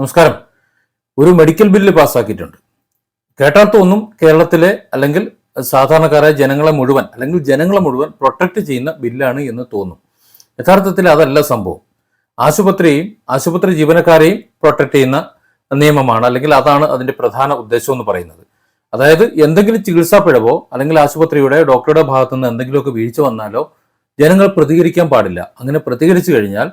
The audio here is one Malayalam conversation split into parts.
നമസ്കാരം. ഒരു മെഡിക്കൽ ബില്ല് പാസ്സാക്കിയിട്ടുണ്ട്. കേട്ടാൽ കേരളത്തിലെ അല്ലെങ്കിൽ സാധാരണക്കാരായ ജനങ്ങളെ മുഴുവൻ അല്ലെങ്കിൽ ജനങ്ങളെ മുഴുവൻ പ്രൊട്ടക്ട് ചെയ്യുന്ന ബില്ലാണ് എന്ന് തോന്നും. യഥാർത്ഥത്തിൽ അതല്ല സംഭവം. ആശുപത്രിയെയും ആശുപത്രി ജീവനക്കാരെയും പ്രൊട്ടക്ട് ചെയ്യുന്ന നിയമമാണ് അല്ലെങ്കിൽ അതാണ് അതിന്റെ പ്രധാന ഉദ്ദേശം എന്ന് പറയുന്നത്. അതായത് എന്തെങ്കിലും ചികിത്സാ പിഴവോ അല്ലെങ്കിൽ ആശുപത്രിയുടെ ഡോക്ടറുടെ ഭാഗത്തുനിന്ന് എന്തെങ്കിലുമൊക്കെ വീഴ്ച വന്നാലോ ജനങ്ങൾ പ്രതികരിക്കാൻ പാടില്ല. അങ്ങനെ പ്രതികരിച്ചു കഴിഞ്ഞാൽ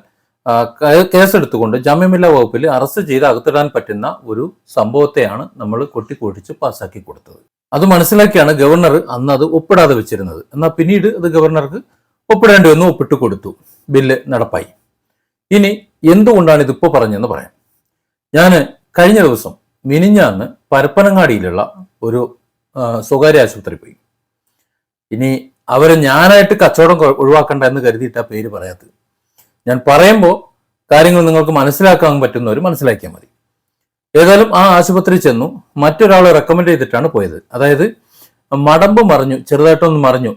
കേസെടുത്തുകൊണ്ട് ജാമ്യമില്ലാ വകുപ്പിൽ അറസ്റ്റ് ചെയ്ത് അകത്തിടാൻ പറ്റുന്ന ഒരു സംഭവത്തെയാണ് നമ്മൾ കൊട്ടിക്കൊഴിച്ച് പാസ്സാക്കി കൊടുത്തത്. അത് മനസ്സിലാക്കിയാണ് ഗവർണർ അന്ന് അത് ഒപ്പിടാതെ വെച്ചിരുന്നത്. എന്നാൽ പിന്നീട് അത് ഗവർണർക്ക് ഒപ്പിടേണ്ടി വന്നു ഒപ്പിട്ട് കൊടുത്തു. ബില്ല് നടപ്പായി. ഇനി എന്തുകൊണ്ടാണ് ഇതിപ്പോൾ പറഞ്ഞതെന്ന് പറയാം. ഞാൻ കഴിഞ്ഞ ദിവസം മിനിഞ്ഞാന്ന് പരപ്പനങ്ങാടിയിലുള്ള ഒരു സ്വകാര്യ ആശുപത്രി പോയി. ഇനി അവരെ ഞാനായിട്ട് കച്ചവടം ഒഴിവാക്കണ്ട എന്ന് കരുതിയിട്ടാ പേര് പറയാത്തത്. ഞാൻ പറയുമ്പോൾ കാര്യങ്ങൾ നിങ്ങൾക്ക് മനസ്സിലാക്കാൻ പറ്റുന്നവർ മനസ്സിലാക്കിയാൽ മതി. ഏതായാലും ആ ആശുപത്രി ചെന്നു മറ്റൊരാളെ റെക്കമെൻഡ് ചെയ്തിട്ടാണ് പോയത്. അതായത് മടമ്പ് മറിഞ്ഞു ചെറുതായിട്ടൊന്ന് മറിഞ്ഞു.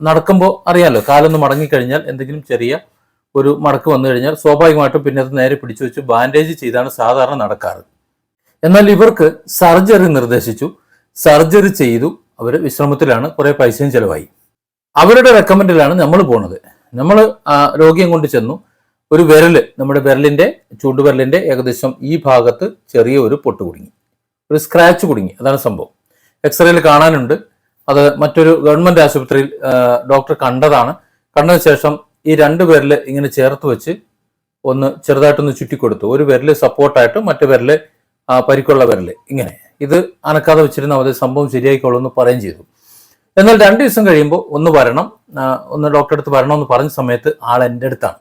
നടക്കുമ്പോൾ അറിയാമല്ലോ കാലൊന്ന് മടങ്ങിക്കഴിഞ്ഞാൽ എന്തെങ്കിലും ചെറിയ ഒരു മടക്ക് വന്നു കഴിഞ്ഞാൽ സ്വാഭാവികമായിട്ടും പിന്നെ അത് നേരെ പിടിച്ചു വെച്ച് ബാൻഡേജ് ചെയ്താണ് സാധാരണ നടക്കാറ്. എന്നാൽ ഇവർക്ക് സർജറി നിർദ്ദേശിച്ചു. സർജറി ചെയ്തു. അവർ വിശ്രമത്തിലാണ് കുറേ പൈസയും ചിലവായി. അവരുടെ റെക്കമെൻഡിലാണ് നമ്മൾ പോണത്. നമ്മൾ രോഗിയെ കൊണ്ട് ചെന്നു. ഒരു വിരൽ നമ്മുടെ വിരലിന്റെ ചൂണ്ടുവിരലിന്റെ ഏകദേശം ഈ ഭാഗത്ത് ചെറിയ ഒരു പൊട്ട് കുടുങ്ങി. ഒരു സ്ക്രാച്ച് കുടുങ്ങി. അതാണ് സംഭവം. എക്സ്റേയിൽ കാണാനുണ്ട്. അത് മറ്റൊരു ഗവൺമെന്റ് ആശുപത്രിയിൽ ഡോക്ടർ കണ്ടതാണ്. കണ്ടതിന് ശേഷം ഈ രണ്ട് വിരൽ ഇങ്ങനെ ചേർത്ത് വെച്ച് ഒന്ന് ചെറുതായിട്ടൊന്ന് ചുറ്റിക്കൊടുത്തു. ഒരു വിരൽ സപ്പോർട്ടായിട്ട് മറ്റു വിരൽ പരിക്കുള്ള വിരൽ. ഇങ്ങനെ. ഇത് അനക്കാതെ വെച്ചിരുന്ന അവർ സംഭവം ശരിയായിക്കോളൂ എന്ന് പറയുകയും ചെയ്തു. എന്നാൽ രണ്ട് ദിവസം കഴിയുമ്പോൾ ഒന്ന് വരണം. ഒന്ന് ഡോക്ടറെ അടുത്ത് വരണം എന്ന് പറഞ്ഞ സമയത്ത് ആൾ എന്റെ അടുത്താണ്.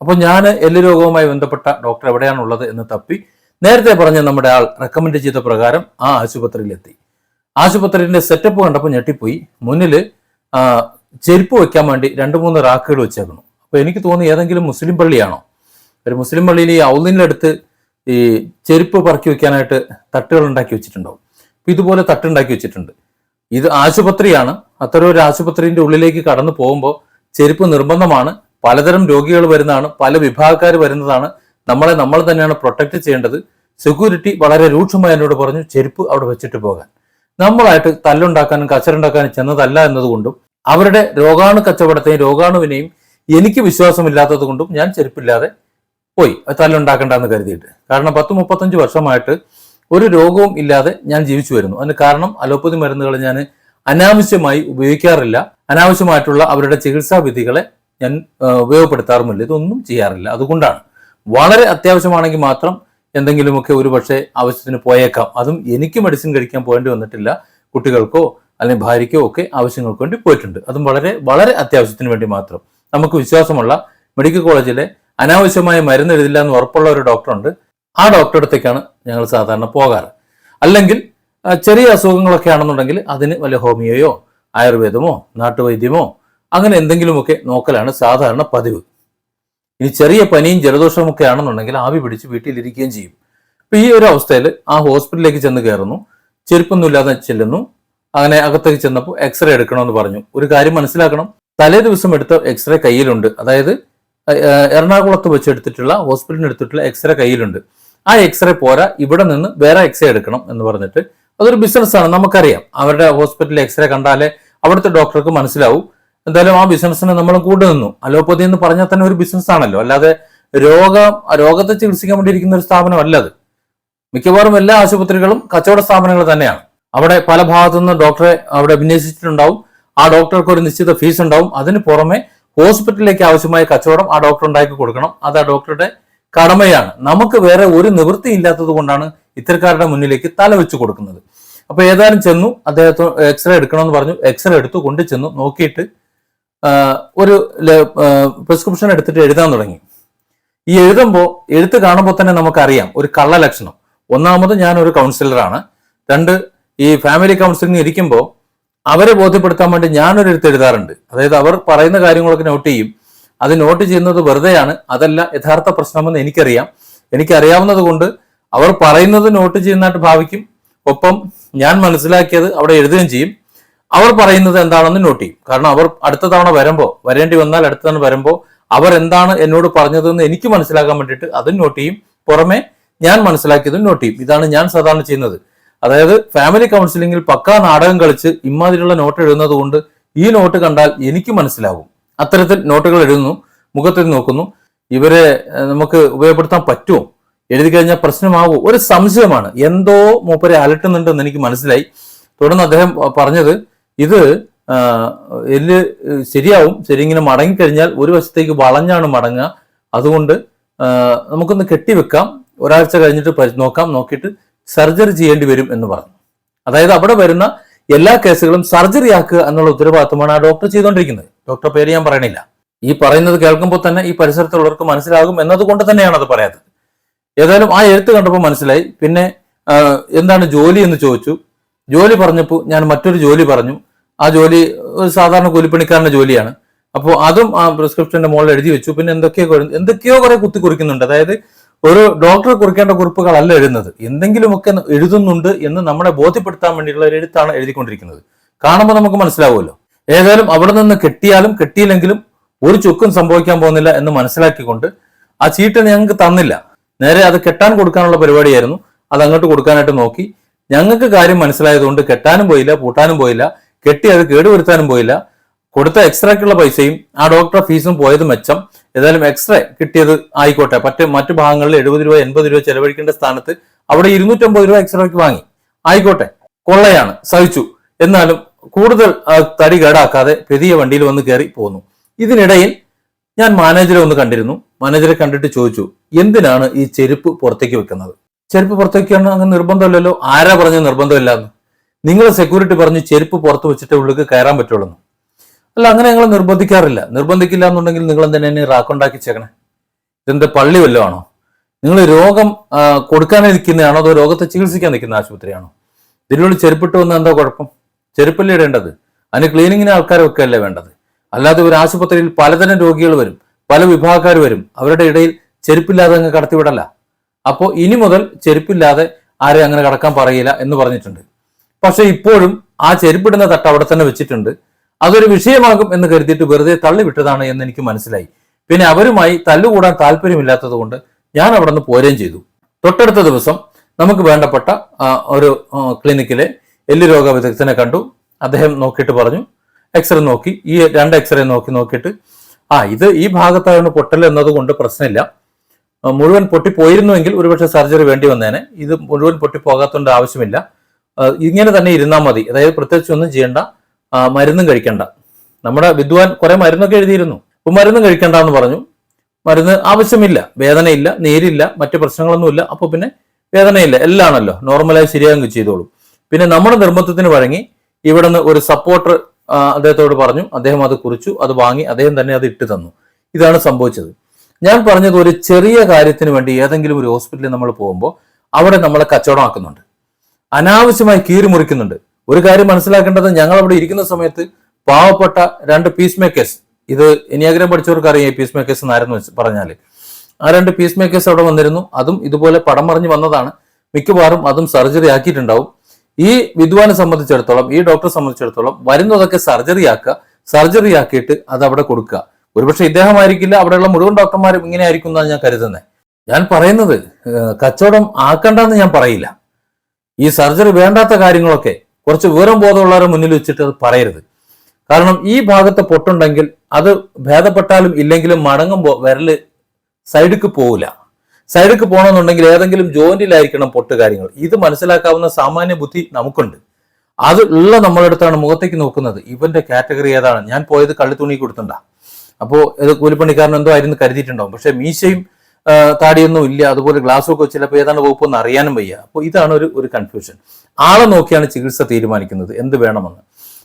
അപ്പോൾ ഞാൻ എല്ല് രോഗവുമായി ബന്ധപ്പെട്ട ഡോക്ടർ എവിടെയാണുള്ളത് എന്ന് തപ്പി നേരത്തെ പറഞ്ഞ നമ്മുടെ ആൾ റെക്കമെൻഡ് ചെയ്ത പ്രകാരം ആ ആശുപത്രിയിലെത്തി ആശുപത്രിന്റെ സെറ്റപ്പ് കണ്ടപ്പോൾ ഞെട്ടിപ്പോയി. മുന്നിൽ ചെരുപ്പ് വയ്ക്കാൻ വേണ്ടി രണ്ട് മൂന്ന് റാക്കുകൾ വെച്ചേക്കണം അപ്പോൾ എനിക്ക് തോന്നി ഏതെങ്കിലും മുസ്ലിം പള്ളിയാണോ? ഒരു മുസ്ലിം പള്ളിയിൽ ഈ ഔലിന്റെ അടുത്ത് ഈ ചെരുപ്പ് പറക്കി വെക്കാനായിട്ട് തട്ടുകൾ ഉണ്ടാക്കി വെച്ചിട്ടുണ്ടാവും. അപ്പൊ ഇതുപോലെ തട്ടുണ്ടാക്കി വെച്ചിട്ടുണ്ട്. ഇത് ആശുപത്രിയാണ്. അത്തരം ഒരു ആശുപത്രിന്റെ ഉള്ളിലേക്ക് കടന്നു പോകുമ്പോൾ ചെരുപ്പ് നിർബന്ധമാണ്. പലതരം രോഗികൾ വരുന്നതാണ്. പല വിഭാഗക്കാർ വരുന്നതാണ്. നമ്മളെ നമ്മൾ തന്നെയാണ് പ്രൊട്ടക്ട് ചെയ്യേണ്ടത്. സെക്യൂരിറ്റി വളരെ രൂക്ഷമായി എന്നോട് പറഞ്ഞു ചെരുപ്പ് അവിടെ വെച്ചിട്ട് പോകാൻ. നമ്മളായിട്ട് തല്ലുണ്ടാക്കാനും കച്ചറുണ്ടാക്കാനും ചെന്നതല്ല എന്നതുകൊണ്ടും അവരുടെ രോഗാണു കച്ചവടത്തെയും രോഗാണുവിനെയും എനിക്ക് വിശ്വാസമില്ലാത്തത് കൊണ്ടും ഞാൻ ചെരുപ്പില്ലാതെ പോയി. തല്ലുണ്ടാക്കണ്ടെന്ന് കരുതിയിട്ട്. കാരണം പത്ത് മുപ്പത്തഞ്ച് വർഷമായിട്ട് ഒരു രോഗവും ഇല്ലാതെ ഞാൻ ജീവിച്ചു വരുന്നു. അതിന് കാരണം അലോപ്പതി മരുന്നുകൾ ഞാൻ അനാവശ്യമായി ഉപയോഗിക്കാറില്ല. അനാവശ്യമായിട്ടുള്ള അവരുടെ ചികിത്സാ വിധികളെ ഞാൻ ഉപയോഗപ്പെടുത്താറുമില്ല. ഇതൊന്നും ചെയ്യാറില്ല. അതുകൊണ്ടാണ്. വളരെ അത്യാവശ്യമാണെങ്കിൽ മാത്രം എന്തെങ്കിലുമൊക്കെ ഒരു പക്ഷേ ആവശ്യത്തിന് പോയേക്കാം. അതും എനിക്ക് മെഡിസിൻ കഴിക്കാൻ പോകേണ്ടി വന്നിട്ടില്ല. കുട്ടികൾക്കോ അല്ലെങ്കിൽ ഭാര്യയ്ക്കോ ഒക്കെ ആവശ്യങ്ങൾക്ക് വേണ്ടി പോയിട്ടുണ്ട്. അതും വളരെ വളരെ അത്യാവശ്യത്തിന് വേണ്ടി മാത്രം. നമുക്ക് വിശ്വാസമുള്ള മെഡിക്കൽ കോളേജിലെ അനാവശ്യമായ മരുന്ന് എഴുതില്ല എന്ന് ഉറപ്പുള്ള ഒരു ഡോക്ടറുണ്ട്. ആ ഡോക്ടറുടെ അടുത്തേക്കാണ് ഞങ്ങൾ സാധാരണ പോകാറ്. അല്ലെങ്കിൽ ചെറിയ അസുഖങ്ങളൊക്കെ ആണെന്നുണ്ടെങ്കിൽ അതിന് വല്ല ഹോമിയോയോ ആയുർവേദമോ നാട്ടുവൈദ്യമോ അങ്ങനെ എന്തെങ്കിലുമൊക്കെ നോക്കലാണ് സാധാരണ പതിവ്. ഇനി ചെറിയ പനിയും ജലദോഷമൊക്കെ ആണെന്നുണ്ടെങ്കിൽ ആവി പിടിച്ച് വീട്ടിലിരിക്കുകയും ചെയ്യും. അപ്പൊ ഈ ഒരു അവസ്ഥയിൽ ആ ഹോസ്പിറ്റലിലേക്ക് ചെന്ന് കയറുന്നു. ചെരുപ്പൊന്നും ഇല്ലാതെ ചെല്ലുന്നു. അങ്ങനെ അകത്തേക്ക് ചെന്നപ്പോൾ എക്സ്റേ എടുക്കണമെന്ന് പറഞ്ഞു. ഒരു കാര്യം മനസ്സിലാക്കണം. തലേ ദിവസം എടുത്ത എക്സ്റേ കയ്യിലുണ്ട്. അതായത് എറണാകുളത്ത് വെച്ച് എടുത്തിട്ടുള്ള ഹോസ്പിറ്റലിന് എടുത്തിട്ടുള്ള എക്സ്റേ കയ്യിലുണ്ട്. ആ എക്സ്റേ പോരാ ഇവിടെ നിന്ന് വേറെ എക്സ്റേ എടുക്കണം എന്ന് പറഞ്ഞിട്ട്. അതൊരു ബിസിനസ്സാണ് നമുക്കറിയാം. അവരുടെ ഹോസ്പിറ്റലിൽ എക്സ്റേ കണ്ടാലേ അവിടുത്തെ ഡോക്ടർക്ക് മനസ്സിലാവും. എന്തായാലും ആ ബിസിനസ്സിന് നമ്മൾ കൂടെ നിന്നു. അലോപ്പതി എന്ന് പറഞ്ഞാൽ തന്നെ ഒരു ബിസിനസ് ആണല്ലോ. അല്ലാതെ രോഗം രോഗത്തെ ചികിത്സിക്കാൻ വേണ്ടിയിരിക്കുന്ന ഒരു സ്ഥാപനമല്ല അത്. മിക്കവാറും എല്ലാ ആശുപത്രികളും കച്ചവട സ്ഥാപനങ്ങൾ തന്നെയാണ്. അവിടെ പല ഭാഗത്തു നിന്ന് ഡോക്ടറെ അവിടെ അഭിനയിച്ചിട്ടുണ്ടാവും. ആ ഡോക്ടർക്ക് ഒരു നിശ്ചിത ഫീസ് ഉണ്ടാവും. അതിന് പുറമെ ഹോസ്പിറ്റലിലേക്ക് ആവശ്യമായ കച്ചവടം ആ ഡോക്ടർ ഉണ്ടാക്കി കൊടുക്കണം. അത് ആ ഡോക്ടറുടെ കടമയാണ്. നമുക്ക് വേറെ ഒരു നിവൃത്തി ഇല്ലാത്തത് കൊണ്ടാണ് ഇത്തരക്കാരുടെ മുന്നിലേക്ക് തല വെച്ച് കൊടുക്കുന്നത്. അപ്പൊ ഏതായാലും ചെന്നു അദ്ദേഹത്തെ എക്സ്റേ എടുക്കണമെന്ന് പറഞ്ഞു. എക്സ്റേ എടുത്തു കൊണ്ടു ചെന്നു. നോക്കിയിട്ട് ഒരു പ്രിസ്ക്രിപ്ഷൻ എടുത്തിട്ട് എഴുതാൻ തുടങ്ങി. ഈ എഴുതുമ്പോൾ എഴുത്ത് കാണുമ്പോൾ തന്നെ നമുക്കറിയാം ഒരു കള്ള ലക്ഷണം. ഒന്നാമത് ഞാൻ ഒരു കൗൺസിലറാണ് രണ്ട് ഈ ഫാമിലി കൗൺസിലിംഗ് ഇരിക്കുമ്പോൾ അവരെ ബോധ്യപ്പെടുത്താൻ വേണ്ടി ഞാനൊരു എഴുത്ത് എഴുതാറുണ്ട്. അതായത് അവർ പറയുന്ന കാര്യങ്ങളൊക്കെ നോട്ട് ചെയ്യും. അത് നോട്ട് ചെയ്യുന്നത് വെറുതെയാണ്. അതല്ല യഥാർത്ഥ പ്രശ്നമെന്ന് എനിക്കറിയാം. എനിക്കറിയാവുന്നത് കൊണ്ട് അവർ പറയുന്നത് നോട്ട് ചെയ്യുന്നതായിട്ട് ഭാവിക്കും. ഒപ്പം ഞാൻ മനസ്സിലാക്കിയത് അവിടെ എഴുതുകയും ചെയ്യും. അവർ പറയുന്നത് എന്താണെന്ന് നോട്ട് ചെയ്യും. കാരണം അവർ അടുത്ത തവണ വരുമ്പോൾ വരേണ്ടി വന്നാൽ അടുത്ത തവണ വരുമ്പോൾ അവർ എന്താണ് എന്നോട് പറഞ്ഞതെന്ന് എനിക്ക് മനസ്സിലാക്കാൻ വേണ്ടിയിട്ട് അതും നോട്ട് ചെയ്യും. പുറമെ ഞാൻ മനസ്സിലാക്കിയതും നോട്ട് ചെയ്യും. ഇതാണ് ഞാൻ സാധാരണ ചെയ്യുന്നത്. അതായത് ഫാമിലി കൗൺസിലിംഗിൽ പക്കാ നാടകം കളിച്ച് ഇമാതിരിയുള്ള നോട്ട് എഴുതുന്നത് കൊണ്ട് ഈ നോട്ട് കണ്ടാൽ എനിക്ക് മനസ്സിലാകും അത്തരത്തിൽ നോട്ടുകൾ എഴുതുന്നു മുഖത്തിൽ നോക്കുന്നു. ഇവരെ നമുക്ക് ഉപയോഗപ്പെടുത്താൻ പറ്റുമോ? എഴുതി കഴിഞ്ഞാൽ പ്രശ്നമാകുമോ ഒരു സംശയമാണ്. എന്തോ മൂപ്പരെ അലട്ടുന്നുണ്ടെന്ന് എനിക്ക് മനസ്സിലായി. തുടർന്ന് അദ്ദേഹം പറഞ്ഞത് ഇത് എല്ല് ശരിയാവും. ശരി മടങ്ങിക്കഴിഞ്ഞാൽ ഒരു വശത്തേക്ക് വളഞ്ഞാണ് മടങ്ങുക. അതുകൊണ്ട് നമുക്കൊന്ന് കെട്ടിവെക്കാം. ഒരാഴ്ച കഴിഞ്ഞിട്ട് നോക്കാം. നോക്കിയിട്ട് സർജറി ചെയ്യേണ്ടി വരും എന്ന് പറഞ്ഞു. അതായത് അവിടെ വരുന്ന എല്ലാ കേസുകളും സർജറി ആക്കുക എന്നുള്ള ഉത്തരവാദിത്തമാണ് ആ ഡോക്ടർ ചെയ്തുകൊണ്ടിരിക്കുന്നത്. ഡോക്ടർ പേര് ഞാൻ പറയണില്ല. ഈ പറയുന്നത് കേൾക്കുമ്പോൾ തന്നെ ഈ പരിസരത്തുള്ളവർക്ക് മനസ്സിലാകും എന്നതുകൊണ്ട് തന്നെയാണ് അത് പറയാത്തത്. ഏതായാലും ആ എഴുത്ത് കണ്ടപ്പോൾ മനസ്സിലായി. പിന്നെ എന്താണ് ജോലി എന്ന് ചോദിച്ചു. ജോലി പറഞ്ഞപ്പോൾ ഞാൻ മറ്റൊരു ജോലി പറഞ്ഞു. ആ ജോലി ഒരു സാധാരണ കൂലിപ്പണിക്കാരന്റെ ജോലിയാണ്. അപ്പോൾ അതും ആ പ്രിസ്ക്രിപ്ഷന്റെ മുകളിൽ എഴുതി വെച്ചു. പിന്നെ എന്തൊക്കെയോ എന്തൊക്കെയോ കുറെ കുത്തി കുറിക്കുന്നുണ്ട് അതായത് ഒരു ഡോക്ടർ കുറിക്കേണ്ട കുറിപ്പുകളല്ല എഴുതുന്നത്. എന്തെങ്കിലുമൊക്കെ എഴുതുന്നുണ്ട് എന്ന് നമ്മളെ ബോധ്യപ്പെടുത്താൻ വേണ്ടിയിട്ടുള്ള ഒരു എഴുത്താണ് എഴുതിക്കൊണ്ടിരിക്കുന്നത്. കാണുമ്പോൾ നമുക്ക് മനസ്സിലാവുമല്ലോ. ഏതായാലും അവിടെ നിന്ന് കെട്ടിയാലും കെട്ടിയില്ലെങ്കിലും ഒരു ചുക്കും സംഭവിക്കാൻ പോകുന്നില്ല എന്ന് മനസ്സിലാക്കിക്കൊണ്ട് ആ ചീട്ട് ഞങ്ങൾക്ക് തന്നില്ല. നേരെ അത് കെട്ടാൻ കൊടുക്കാനുള്ള പരിപാടിയായിരുന്നു. അത് അങ്ങോട്ട് കൊടുക്കാനായിട്ട് നോക്കി. ഞങ്ങൾക്ക് കാര്യം മനസ്സിലായതുകൊണ്ട് കെട്ടാനും പോയില്ല പൂട്ടാനും പോയില്ല. കെട്ടി അത് കേടുവരുത്താനും പോയില്ല. കൊടുത്ത എക്സ്ട്രാക്കുള്ള പൈസയും ആ ഡോക്ടറെ ഫീസും പോയത് മെച്ചം. ഏതായാലും എക്സ്റേ കിട്ടിയത് ആയിക്കോട്ടെ. മറ്റ് മറ്റു ഭാഗങ്ങളിൽ എഴുപത് രൂപ എൺപത് രൂപ ചെലവഴിക്കേണ്ട സ്ഥാനത്ത് അവിടെ ഇരുന്നൂറ്റമ്പത് രൂപ എക്സ്ട്രാക്ക് വാങ്ങി. ആയിക്കോട്ടെ. കൊള്ളയാണ്. സഹിച്ചു. എന്നാലും കൂടുതൽ തടി കേടാക്കാതെ പെരിയ വണ്ടിയിൽ വന്ന് കയറി പോന്നു. ഇതിനിടയിൽ ഞാൻ മാനേജറെ ഒന്ന് കണ്ടിരുന്നു. മാനേജറെ കണ്ടിട്ട് ചോദിച്ചു എന്തിനാണ് ഈ ചെരുപ്പ് പുറത്തേക്ക് വെക്കുന്നത്? ചെരുപ്പ് പുറത്തേക്ക് അങ്ങനെ നിർബന്ധമില്ലല്ലോ. ആരാ പറഞ്ഞ നിർബന്ധമില്ല എന്ന് നിങ്ങൾ സെക്യൂരിറ്റി പറഞ്ഞു ചെരുപ്പ് പുറത്ത് വെച്ചിട്ട് ഉള്ളിലേക്ക് കയറാൻ പറ്റുള്ളൂ അല്ല അങ്ങനെ ഞങ്ങൾ നിർബന്ധിക്കാറില്ല. നിർബന്ധിക്കില്ല എന്നുണ്ടെങ്കിൽ നിങ്ങൾ എന്തിനാ എന്നെ റാക്കുണ്ടാക്കി ചേക്കണേ ഇതെന്താ പള്ളി വല്ലതും ആണോ നിങ്ങൾ രോഗം കൊടുക്കാനേ നിൽക്കുന്നതാണോ അതോ രോഗത്തെ ചികിത്സിക്കാൻ നിൽക്കുന്ന ആശുപത്രിയാണോ? ഇതിനുള്ളിൽ ചെരുപ്പിട്ട് വന്നാൽ എന്താ കുഴപ്പം? ചെരുപ്പല്ലേ ഇടേണ്ടത്? അതിന് ക്ലീനിങ്ങിന് ആൾക്കാരെ വെക്കുകയല്ലേ വേണ്ടത്? അല്ലാതെ ഒരു ആശുപത്രിയിൽ പലതരം രോഗികൾ വരും പല വിഭാഗക്കാർ വരും. അവരുടെ ഇടയിൽ ചെരുപ്പില്ലാതെ അങ്ങ് കടത്തിവിടല്ല. അപ്പോൾ ഇനി മുതൽ ചെരുപ്പില്ലാതെ ആരെയും അങ്ങനെ കടക്കാൻ പറയില്ല എന്ന് പറഞ്ഞിട്ടുണ്ട്. പക്ഷെ ഇപ്പോഴും ആ ചെരുപ്പിടുന്ന തട്ട് അവിടെ തന്നെ വെച്ചിട്ടുണ്ട്. അതൊരു വിഷയമാകും എന്ന് കരുതിയിട്ട് വെറുതെ തള്ളിവിട്ടതാണ് എന്ന് എനിക്ക് മനസ്സിലായി. പിന്നെ അവരുമായി തല്ലുകൂടാൻ താല്പര്യമില്ലാത്തത് കൊണ്ട് ഞാൻ അവിടെ നിന്ന് പോരുകയും ചെയ്തു. തൊട്ടടുത്ത ദിവസം നമുക്ക് വേണ്ടപ്പെട്ട ഒരു ക്ലിനിക്കിലെ എല്ല് രോഗ വിദഗ്ധനെ കണ്ടു. അദ്ദേഹം നോക്കിയിട്ട് പറഞ്ഞു. എക്സ്റേ നോക്കി. ഈ രണ്ട് എക്സ്റേ നോക്കി നോക്കിയിട്ട് ആ ഇത് ഈ ഭാഗത്തായിരുന്നു പൊട്ടൽ എന്നതുകൊണ്ട് പ്രശ്നമില്ല. മുഴുവൻ പൊട്ടിപ്പോയിരുന്നുവെങ്കിൽ ഒരുപക്ഷെ സർജറി വേണ്ടി വന്നേനെ. ഇത് മുഴുവൻ പൊട്ടിപ്പോകാത്തതുകൊണ്ട് ആവശ്യമില്ല. ഇങ്ങനെ തന്നെ ഇരുന്നാൽ മതി. അതായത് പ്രത്യേകിച്ച് ഒന്നും ചെയ്യേണ്ട. മരുന്നും കഴിക്കണ്ട. നമ്മുടെ വിദ്വാൻ കുറെ മരുന്നൊക്കെ എഴുതിയിരുന്നു. അപ്പൊ മരുന്നും കഴിക്കണ്ട എന്ന് പറഞ്ഞു. മരുന്ന് ആവശ്യമില്ല. വേദനയില്ല നീരില്ല മറ്റു പ്രശ്നങ്ങളൊന്നുമില്ല. അപ്പോൾ പിന്നെ വേദനയില്ല. എല്ലാം ആണല്ലോ നോർമലായി ശരിയാകും ചെയ്തോളും. പിന്നെ നമ്മുടെ നിർബന്ധത്തിന് വഴങ്ങി ഇവിടുന്ന് ഒരു സപ്പോർട്ടർ അദ്ദേഹത്തോട് പറഞ്ഞു. അദ്ദേഹം അത് കുറിച്ചു അത് വാങ്ങി അദ്ദേഹം തന്നെ അത് ഇട്ട് തന്നു. ഇതാണ് സംഭവിച്ചത്. ഞാൻ പറഞ്ഞത് ഒരു ചെറിയ കാര്യത്തിന് വേണ്ടി ഏതെങ്കിലും ഒരു ഹോസ്പിറ്റലിൽ നമ്മൾ പോകുമ്പോൾ അവിടെ നമ്മളെ കച്ചവടമാക്കുന്നുണ്ട്. അനാവശ്യമായി കീറി മുറിക്കുന്നുണ്ട്. ഒരു കാര്യം മനസ്സിലാക്കേണ്ടത് ഞങ്ങൾ അവിടെ ഇരിക്കുന്ന സമയത്ത് പാവപ്പെട്ട രണ്ട് പീസ് മേക്കേഴ്സ് ഇത് ഇനിയാഗ്രഹം പഠിച്ചവർക്ക് അറിയാം പീസ് മേക്കേഴ്സ് എന്നായിരുന്നു വെച്ച് പറഞ്ഞാൽ. ആ രണ്ട് പീസ് മേക്കേഴ്സ് അവിടെ വന്നിരുന്നു. അതും ഇതുപോലെ പടം മറിഞ്ഞ് വന്നതാണ്. മിക്കവാറും അതും സർജറി ആക്കിയിട്ടുണ്ടാവും. ഈ വിദ്വാനെ സംബന്ധിച്ചിടത്തോളം ഈ ഡോക്ടറെ സംബന്ധിച്ചിടത്തോളം വരുന്നതൊക്കെ സർജറി ആക്കുക. സർജറി ആക്കിയിട്ട് അത് അവിടെ കൊടുക്കുക. ഒരുപക്ഷെ ഇദ്ദേഹമായിരിക്കില്ല അവിടെയുള്ള മുഴുവൻ ഡോക്ടർമാരും ഇങ്ങനെ ആയിരിക്കും എന്നാണ് ഞാൻ കരുതുന്നത് ഞാൻ പറയുന്നത് കച്ചവടം ആക്കണ്ടെന്ന് ഞാൻ പറയില്ല. ഈ സർജറി വേണ്ടാത്ത കാര്യങ്ങളൊക്കെ കുറച്ച് വിവരം ബോധമുള്ളവരെ മുന്നിൽ വെച്ചിട്ട് അത് പറയരുത്. കാരണം ഈ ഭാഗത്ത് പൊട്ടുണ്ടെങ്കിൽ അത് ഭേദപ്പെട്ടാലും ഇല്ലെങ്കിലും മടങ്ങുമ്പോൾ വിരൽ സൈഡിക്ക് പോവില്ല. സൈഡിക്ക് പോകണമെന്നുണ്ടെങ്കിൽ ഏതെങ്കിലും ജോയിന്റിലായിരിക്കണം പൊട്ട് കാര്യങ്ങൾ. ഇത് മനസ്സിലാക്കാവുന്ന സാമാന്യ ബുദ്ധി നമുക്കുണ്ട്. അത് ഉള്ള നമ്മളടുത്താണ് മുഖത്തേക്ക് നോക്കുന്നത്. ഇവന്റെ കാറ്റഗറി ഏതാണ്? ഞാൻ പോയത് തുണി കൊടുത്തുണ്ടാ. അപ്പോൾ ഇത് കൂലിപ്പണിക്കാരൻ എന്തോ ആയിരുന്നു കരുതിയിട്ടുണ്ടാവും. പക്ഷെ മീശയും താടിയൊന്നും ഇല്ല. അതുപോലെ ഗ്ലാസ്സും ഒക്കെ ചിലപ്പോൾ ഏതാണ് വകുപ്പൊന്ന് അറിയാനും വയ്യ. അപ്പോൾ ഇതാണ് ഒരു ഒരു കൺഫ്യൂഷൻ ആളെ നോക്കിയാണ് ചികിത്സ തീരുമാനിക്കുന്നത്. എന്ത് വേണമെന്ന്.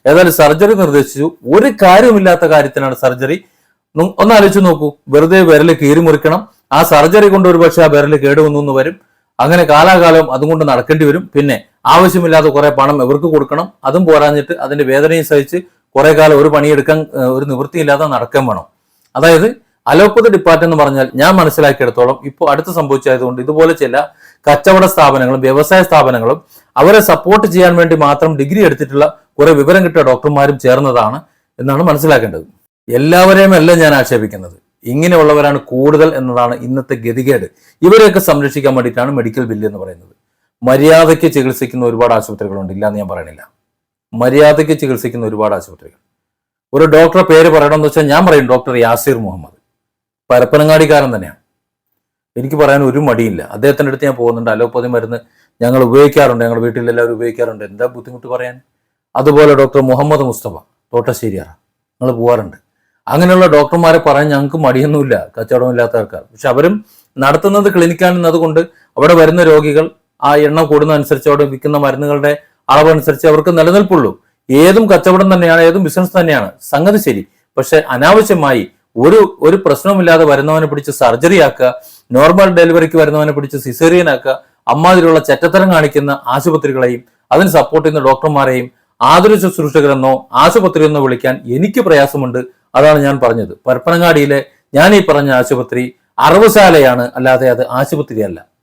ഏതായാലും സർജറി നിർദ്ദേശിച്ചു. ഒരു കാര്യമില്ലാത്ത കാര്യത്തിനാണ് സർജറി. ഒന്ന് ആലോചിച്ച് നോക്കൂ. വെറുതെ വിരൽ കീറി മുറിക്കണം. ആ സർജറി കൊണ്ട് ഒരു പക്ഷേ ആ വിരൽ കേടുവന്നു എന്ന് വരും. അങ്ങനെ കാലാകാലം അതുകൊണ്ട് നടക്കേണ്ടി വരും. പിന്നെ ആവശ്യമില്ലാത്ത കുറെ പണം ഇവർക്ക് കൊടുക്കണം. അതും പോരാഞ്ഞിട്ട് അതിന്റെ വേദനയും സഹിച്ച് കുറെ കാലം ഒരു പണിയെടുക്കാൻ ഒരു നിവൃത്തിയില്ലാതെ നടക്കാൻ വേണം. അതായത് അലോപ്പതി ഡിപ്പാർട്ട്മെന്റ് എന്ന് പറഞ്ഞാൽ ഞാൻ മനസ്സിലാക്കിയെടുത്തോളം ഇപ്പോൾ അടുത്ത് സംഭവിച്ചതുകൊണ്ട് ഇതുപോലെ ചില കച്ചവട സ്ഥാപനങ്ങളും വ്യവസായ സ്ഥാപനങ്ങളും അവരെ സപ്പോർട്ട് ചെയ്യാൻ വേണ്ടി മാത്രം ഡിഗ്രി എടുത്തിട്ടുള്ള കുറെ വിവരം കിട്ടിയ ഡോക്ടർമാരും ചേർന്നതാണ് എന്നാണ് മനസ്സിലാക്കേണ്ടത്. എല്ലാവരെയും അല്ല ഞാൻ ആക്ഷേപിക്കുന്നത്. ഇങ്ങനെയുള്ളവരാണ് കൂടുതൽ എന്നതാണ് ഇന്നത്തെ ഗതികേട്. ഇവരെയൊക്കെ സംരക്ഷിക്കാൻ വേണ്ടിയിട്ടാണ് മെഡിക്കൽ ബില്ല് എന്ന് പറയുന്നത്. മര്യാദയ്ക്ക് ചികിത്സിക്കുന്ന ഒരുപാട് ആശുപത്രികളുണ്ട്. ഇല്ല എന്ന് ഞാൻ പറയണില്ല. മര്യാദയ്ക്ക് ചികിത്സിക്കുന്ന ഒരുപാട് ആശുപത്രികൾ. ഒരു ഡോക്ടറെ പേര് പറയണമെന്ന് വെച്ചാൽ ഞാൻ പറയും ഡോക്ടർ യാസിർ മുഹമ്മദ്. പരപ്പനങ്ങാടിക്കാരൻ തന്നെയാണ്. എനിക്ക് പറയാൻ ഒരു മടിയില്ല. അദ്ദേഹത്തിന്റെ അടുത്ത് ഞാൻ പോകുന്നുണ്ട്. അലോപ്പതി മരുന്ന് ഞങ്ങൾ ഉപയോഗിക്കാറുണ്ട്. ഞങ്ങൾ വീട്ടിലെല്ലാവരും ഉപയോഗിക്കാറുണ്ട്. എന്താ ബുദ്ധിമുട്ട് പറയാൻ? അതുപോലെ ഡോക്ടർ മുഹമ്മദ് മുസ്തഫ തോട്ടശ്ശേരിയാറ. ഞങ്ങൾ പോകാറുണ്ട് അങ്ങനെയുള്ള ഡോക്ടർമാരെ പറയാൻ ഞങ്ങൾക്ക് മടിയൊന്നുമില്ല കച്ചവടമില്ലാത്ത ആൾക്കാർ പക്ഷെ അവരും നടത്തുന്നത് ക്ലിനിക്കാണെന്നതുകൊണ്ട് അവിടെ വരുന്ന രോഗികൾ ആ എണ്ണം കൂടുന്ന അനുസരിച്ച് അവിടെ വിൽക്കുന്ന മരുന്നുകളുടെ അളവനുസരിച്ച് അവർക്ക് നിലനിൽപ്പുള്ളൂ. ഏതും കച്ചവടം തന്നെയാണ് ഏതും ബിസിനസ് തന്നെയാണ്. സംഗതി ശരി. പക്ഷെ അനാവശ്യമായി ഒരു ഒരു പ്രശ്നവുമില്ലാതെ വരുന്നവനെ പിടിച്ച് സർജറി ആക്കുക നോർമൽ ഡെലിവറിക്ക് വരുന്നവനെ പിടിച്ച് സിസേറിയൻ ആക്കുക അമ്മാതിരിയുള്ള ചെറ്റത്തരം കാണിക്കുന്ന ആശുപത്രികളെയും അതിന് സപ്പോർട്ട് ചെയ്യുന്ന ഡോക്ടർമാരെയും ആതുര ശുശ്രൂഷകരെന്നോ ആശുപത്രി എന്നോ വിളിക്കാൻ എനിക്ക് പ്രയാസമുണ്ട്. അതാണ് ഞാൻ പറഞ്ഞത്. പരപ്പനങ്ങാടിയിലെ ഞാൻ ഈ പറഞ്ഞ ആശുപത്രി അറവുശാലയാണ്. അല്ലാതെ അത് ആശുപത്രിയല്ല.